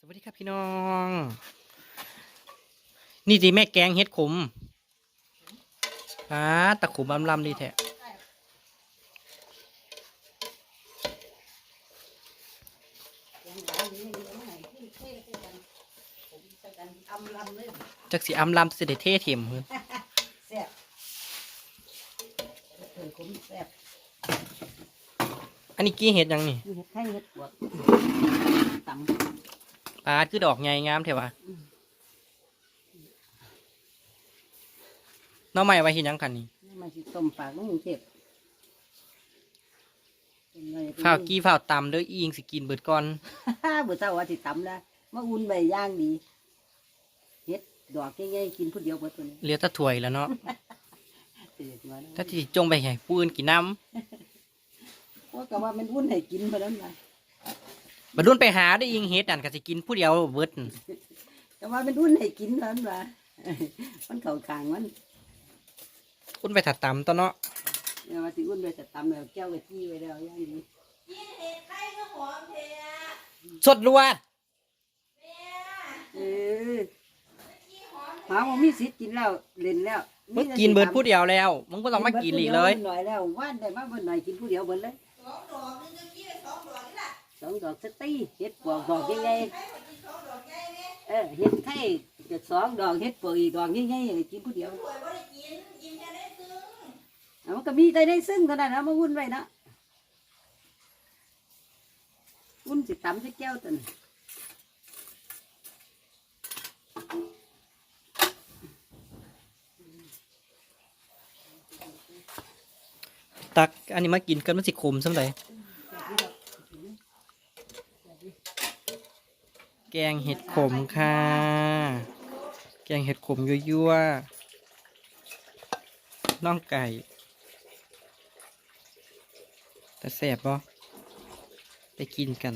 สวัสดีครับพี่น้อง นี่สิแม่แกงเฮ็ดขมอ่าตะขมลำลำดีแท้อำลำเลยจักสิอำลำสิได้เท่เทียมเพิ่นแซ่บเออผมแซ่บอันนี้กี้เฮ็ดหยังนี่มีเห็ดไข่เห็ดปวด ตปลาดคือดอกใหญ่งามแท้วะหน้องใหม่ไว้เฮ็ดหยังกันนี่ำนี่มันสิต้มปากลุงเทพเป็นไงฝ้าวกี้ฝ้าวตำเด้ออีหญิงสิกินเบิดก่อนฮ่าเบื่อเจ้าว่าสิตำแล้วมาอุ่นใบย่างดีเห็ดดอกง่ายๆกินผู้เดียวเบิดตัวนี้เหลือแตะถ้วยแล้วเนาะเดือดมาแล้วถ้าสิจงไปให้ผู้อื่นกินน้เพราะก็ว่ามันอุ่นให้กินไปแล้วนะำ บัดรุ่นไปหาได้ออิงเฮ็ดนั่นก็สิกินผู้เดียวเบิดนั่นก็ว่ามันอุ่นให้กินแล้วนะมันเข่าคางมันอุ่นไปถัดตำตัวเนาะเนี่ยว่าสิอุ่นไปจะตำแล้วแก้วกะทิไว้แล้วย่างดีสดรัวเออหมาว่ามีสิทธิ์กินแล้วเล่นแล้วมึงกินเบิดผู้เดียวแล้วมึงก็ต้องมากินอีกเลยบิดหน่อยแล้วว่านได้มาเบิดหน่อยกินผู้เดียวเบิดเลย สองดอกสตีเฮ็ดปวกดอกยังไงเออเฮ็ดไข่เด็ดสองดอกเฮ็ดปวกอีกดอกยังไงกินผู้เดียวมันก็มีใจได้ซึ่งเท่านั้นนะมาวุ่นไว้นะวุ่นสิตำสิแก้วตันตักอันนี้มากินกันมันสิขมสักหน่อย แกงเห็ดขมค่ะ แกงเห็ดขมยั่วๆน่องไก่แต่แสบปะไปกินกัน